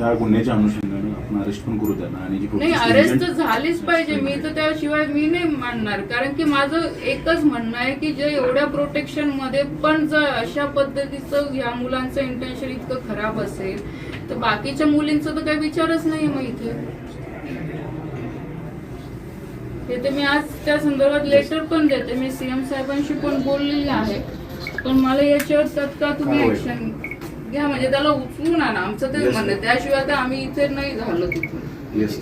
या गुन्ह्याच्या अनुषंगाने आपण अरेस्ट पण करू त्यांना. आणि जी नाही अरेस्ट तर झालीच पाहिजे. मी तर त्याशिवाय मी नाही मानणार. कारण की माझं एकच म्हणणं आहे की जे एवढ्या प्रोटेक्शनमध्ये पण जर अशा पद्धतीचं या मुलांचं इंटेन्शन इतकं खराब असेल तर बाकीच्या मुलींचा तर काही विचारच नाही मग इथे. हे तर मी आज त्या संदर्भात लेटर पण देते. मी सीएम साहेबांशी पण बोललेली आहे. पण मला याच्यावर तत्काळ तुम्ही. ऍक्शन घ्या म्हणजे त्याला उचलून आणा. आमचं ते Yes, म्हणणं. त्याशिवाय तर आम्ही इथे नाही झालो तिथून. येस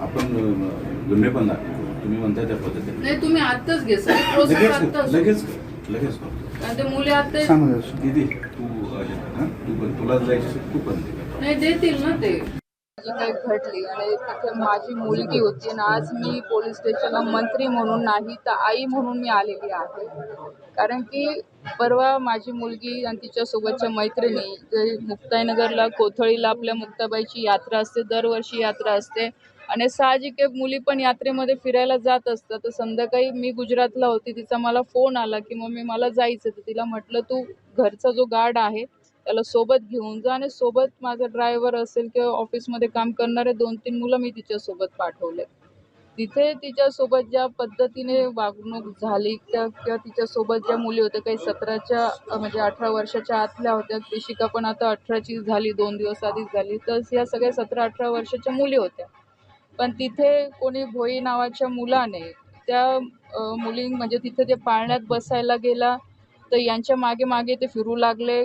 आपण अं, गुन्हे पण तुम्ही म्हणताय त्या पद्धतीने. नाही तुम्ही आत्ताच घे. सगळी प्रोसेस लगेच आत्ताच. लगेच कर, लगेच करतो कारण ते मुले आता दीदी तू अं, हे कर, हं? तू पण तुला जायचं असेल, तू पण दे. नाही देतील ना ते. जी काही घडली आणि तिथे माझी मुलगी होती आणि आज मी पोलीस स्टेशनला मंत्री म्हणून नाही तर आई म्हणून मी आलेली आहे. कारण की परवा माझी मुलगी आणि तिच्यासोबतच्या मैत्रिणी जे मुक्ताईनगरला कोथळीला आपल्या मुक्ताबाईची यात्रा असते दरवर्षी यात्रा असते. आणि साहजिक आहे मुली पण यात्रेमध्ये फिरायला जात असतात. तर संध्याकाळी मी गुजरातला होती तिचा मला फोन आला की मम्मी मला जायचं तर तिला म्हटलं तू घरचा जो गार्ड आहे त्याला सोबत घेऊन जा आणि सोबत माझा ड्रायव्हर असेल किंवा ऑफिसमध्ये काम करणारे दोन तीन मुलं मी तिच्यासोबत पाठवले. तिथे तिच्यासोबत ज्या पद्धतीने वागणूक झाली त्या किंवा तिच्यासोबत ज्या मुली होत्या काही सतराच्या म्हणजे अठरा वर्षाच्या आतल्या होत्या कृषिका पण आता अठराची झाली दोन दिवस आधीच झाली तर या सगळ्या सतरा अठरा वर्षाच्या मुली होत्या. पण तिथे कोणी भोई नावाच्या मुलाने त्या मुली म्हणजे तिथे ते पाळण्यात बसायला गेला तर यांच्या मागे मागे ते फिरू लागले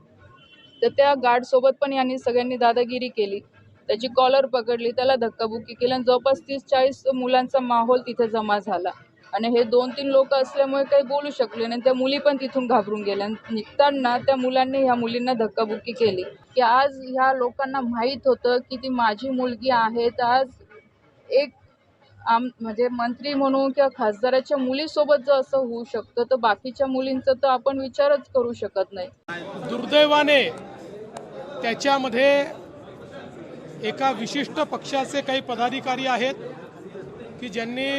तर त्या गार्डसोबत पण यांनी सगळ्यांनी दादागिरी केली. त्याची कॉलर पकडली त्याला धक्काबुक्की केली आणि जवळपास तीस चाळीस मुलांचा माहोल तिथे जमा झाला. आणि हे दोन तीन लोक असल्यामुळे काही बोलू शकले नाही. त्या मुली पण तिथून घाबरून गेल्या निघताना त्या मुलांनी ह्या मुलींना धक्काबुक्की केली. की आज ह्या लोकांना माहीत होतं की ती माझी मुलगी आहे. तर आज एक आम म्हणजे मंत्री म्हणून किंवा खासदाराच्या मुलीसोबत जर असं होऊ शकतं तर बाकीच्या मुलींचं तर आपण विचारच करू शकत नाही. दुर्दैवाने त्याच्यामध्ये एका विशिष्ट पक्षाचे काही पदाधिकारी आहेत की ज्यांनी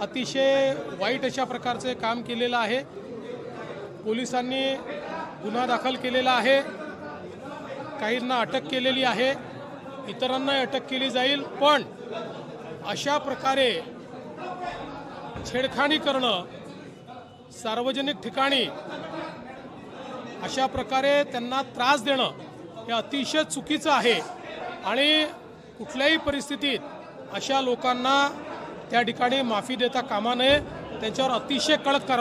अतिशय वाईट अशा प्रकारचे काम केलेलं आहे. पोलिसांनी गुन्हा दाखल केलेला आहे. काहींना अटक केलेली आहे. इतरांनाही अटक केली जाईल. पण अशा प्रकारे छेडखाणी करणं सार्वजनिक ठिकाणी अशा प्रकारे त्यांना त्रास देणं हे अतिशय चुकीचं आहे. आणि कुठल्याही परिस्थितीत अशा लोकांना त्या ठिकाणी माफी देता कामा नये. त्यांच्यावर अतिशय कडक कारवाई